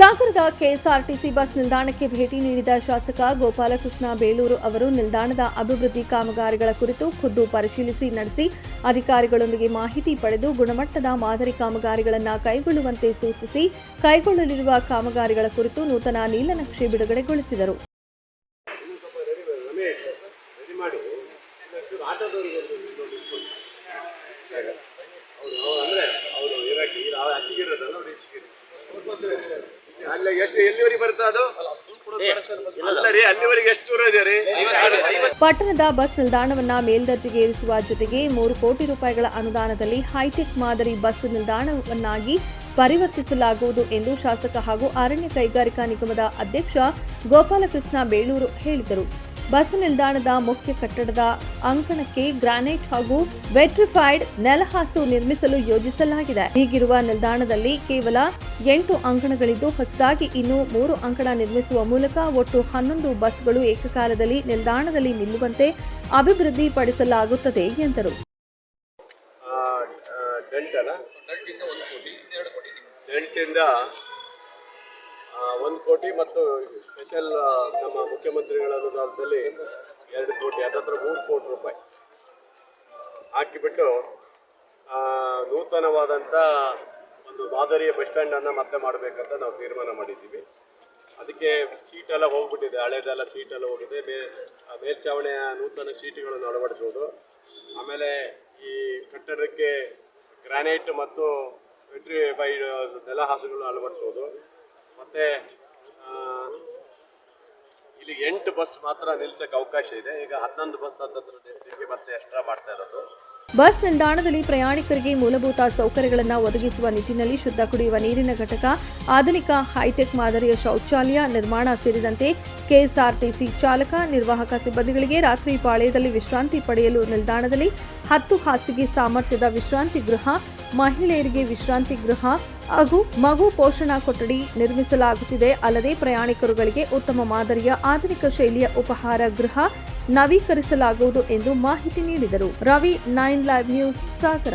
ಸಾಗರದ KSRTC bus ನಿಲ್ದಾಣಕ್ಕೆ ಭೇಟಿ ನೀಡಿದ ಶಾಸಕ ಗೋಪಾಲಕೃಷ್ಣ ಬೇಲೂರು ಅವರು ನಿಲ್ದಾಣದ ಅಭಿವೃದ್ಧಿ ಕಾಮಗಾರಿಗಳ ಕುರಿತು ಖುದ್ದು ಪರಿಶೀಲಿಸಿ ನಡೆಸಿ ಅಧಿಕಾರಿಗಳೊಂದಿಗೆ ಮಾಹಿತಿ ಪಡೆದು ಗುಣಮಟ್ಟದ ಮಾದರಿ ಕಾಮಗಾರಿಗಳನ್ನು ಕೈಗೊಳ್ಳುವಂತೆ ಸೂಚಿಸಿ ಕೈಗೊಳ್ಳಲಿರುವ ಕಾಮಗಾರಿಗಳ ಕುರಿತು ನೂತನ ನೀಲನಕ್ಷೆ ಬಿಡುಗಡೆಗೊಳಿಸಿದರು ರಮೇಶ್ ರೆಡಿ ಮಾಡಿ ಒಂಚೂರು ಆಟೋದವ್ರಿಗೆ ಒಂದು ನಿಂತ್ಕೊಂಡು. ಅವ್ರು ಅವ್ರು ಅಂದ್ರೆ ಅವರು ಇರಕ್ಕೆ ಇದು ಅವ್ರು ಹಚ್ಚಿಗಿರೋದಲ್ಲ ಅವ್ರು ಹೆಚ್ಚಿಗಿರೋ ಅಲ್ಲಿ ಎಷ್ಟು ಎಲ್ಲಿವರೆಗೆ ಬರುತ್ತೆ ಅದು? ಅಲ್ಲ ರೀ ಅಲ್ಲಿವರೆಗೆ ಎಷ್ಟು ದೂರ ಇದೆ ರೀ? ಪಟ್ಟಣದ ಬಸ್ ನಿಲ್ದಾಣವನ್ನ ಮೇಲ್ದರ್ಜೆಗೆ ಏರಿಸುವ ಜೊತೆಗೆ ಮೂರು ಕೋಟಿ ರೂಪಾಯಿಗಳ ಅನುದಾನದಲ್ಲಿ ಹೈಟೆಕ್ ಮಾದರಿ ಬಸ್ ನಿಲ್ದಾಣವನ್ನಾಗಿ ಪರಿವರ್ತಿಸಲಾಗುವುದು ಎಂದು ಶಾಸಕ ಹಾಗೂ ಅರಣ್ಯ ಕೈಗಾರಿಕಾ ನಿಗಮದ ಅಧ್ಯಕ್ಷ ಗೋಪಾಲಕೃಷ್ಣ ಬೇಳೂರು ಹೇಳಿದರು. ಬಸ್ ನಿಲ್ದಾಣದ ಮುಖ್ಯ ಕಟ್ಟಡದ ಅಂಕಣಕ್ಕೆ ಗ್ರಾನೈಟ್ ಹಾಗೂ ವೆಟ್ರಿಫೈಡ್ ನೆಲಹಾಸು ನಿರ್ಮಿಸಲು ಯೋಜಿಸಲಾಗಿದೆ. ಈಗಿರುವ ನಿಲ್ದಾಣದಲ್ಲಿ ಕೇವಲ ಎಂಟು ಅಂಕಣಗಳಿದ್ದು, ಹೊಸದಾಗಿ ಇನ್ನು ಮೂರು ಅಂಕಣ ನಿರ್ಮಿಸುವ ಮೂಲಕ ಒಟ್ಟು ಹನ್ನೊಂದು ಬಸ್ಗಳು ಏಕಕಾಲದಲ್ಲಿ ನಿಲ್ದಾಣದಲ್ಲಿ ನಿಲ್ಲುವಂತೆ ಅಭಿವೃದ್ಧಿ ಪಡಿಸಲಾಗುತ್ತದೆ ಎಂದರು. ಒಂದು ಕೋಟಿ ಮತ್ತು ಸ್ಪೆಷಲ್ ನಮ್ಮ ಮುಖ್ಯಮಂತ್ರಿಗಳ ಅನುದಾನದಲ್ಲಿ ಎರಡು ಕೋಟಿ, ಅದತ್ರ ಮೂರು ಕೋಟಿ ರೂಪಾಯಿ ಹಾಕಿಬಿಟ್ಟು ನೂತನವಾದಂಥ ಒಂದು ಮಾದರಿಯ ಬಸ್ ಸ್ಟ್ಯಾಂಡನ್ನು ಮತ್ತೆ ಮಾಡಬೇಕಂತ ನಾವು ತೀರ್ಮಾನ ಮಾಡಿದ್ದೀವಿ. ಅದಕ್ಕೆ ಸೀಟೆಲ್ಲ ಹೋಗ್ಬಿಟ್ಟಿದೆ, ಹಳೇದೆಲ್ಲ ಸೀಟೆಲ್ಲ ಹೋಗಿದೆ. ಮೇ, ಆ ಮೇಲ್ಛಾವಣಿಯ ನೂತನ ಸೀಟುಗಳನ್ನು ಅಳವಡಿಸೋದು. ಆಮೇಲೆ ಈ ಕಟ್ಟಡಕ್ಕೆ ಗ್ರಾನೈಟ್ ಮತ್ತು ವಿಟ್ರಿಫೈಡ್ ನೆಲಹಾಸುಗಳನ್ನು ಅಳವಡಿಸೋದು. ಮತ್ತು ಇಲ್ಲಿ ಎಂಟು ಬಸ್ ಮಾತ್ರ ನಿಲ್ಸಕ್ಕೆ ಅವಕಾಶ ಇದೆ. ಈಗ ಹನ್ನೊಂದು ಬಸ್ ಹತ್ತತ್ರ ಮತ್ತೆ ಎಕ್ಸ್ಟ್ರಾ ಮಾಡ್ತಾ ಇರೋದು. ಬಸ್ ನಿಲ್ದಾಣದಲ್ಲಿ ಪ್ರಯಾಣಿಕರಿಗೆ ಮೂಲಭೂತ ಸೌಕರ್ಯಗಳನ್ನು ಒದಗಿಸುವ ನಿಟ್ಟಿನಲ್ಲಿ ಶುದ್ಧ ಕುಡಿಯುವ ನೀರಿನ ಘಟಕ, ಆಧುನಿಕ ಹೈಟೆಕ್ ಮಾದರಿಯ ಶೌಚಾಲಯ ನಿರ್ಮಾಣ ಸೇರಿದಂತೆ ಕೆಎಸ್ಆರ್ಟಿಸಿ ಚಾಲಕ, ನಿರ್ವಾಹಕ ಸಿಬ್ಬಂದಿಗಳಿಗೆ ರಾತ್ರಿ ಪಾಳೆಯದಲ್ಲಿ ವಿಶ್ರಾಂತಿ ಪಡೆಯಲು ನಿಲ್ದಾಣದಲ್ಲಿ ಹತ್ತು ಹಾಸಿಗೆ ಸಾಮರ್ಥ್ಯದ ವಿಶ್ರಾಂತಿ ಗೃಹ, ಮಹಿಳೆಯರಿಗೆ ವಿಶ್ರಾಂತಿ ಗೃಹ ಹಾಗೂ ಮಗು ಪೋಷಣಾ ಕೊಠಡಿ ನಿರ್ಮಿಸಲಾಗುತ್ತಿದೆ. ಅಲ್ಲದೆ ಪ್ರಯಾಣಿಕರುಗಳಿಗೆ ಉತ್ತಮ ಮಾದರಿಯ ಆಧುನಿಕ ಶೈಲಿಯ ಉಪಹಾರ ಗೃಹ ನವೀಕರಿಸಲಾಗುವುದು ಎಂದು ಮಾಹಿತಿ ನೀಡಿದರು. Ravi nine live news Sagara.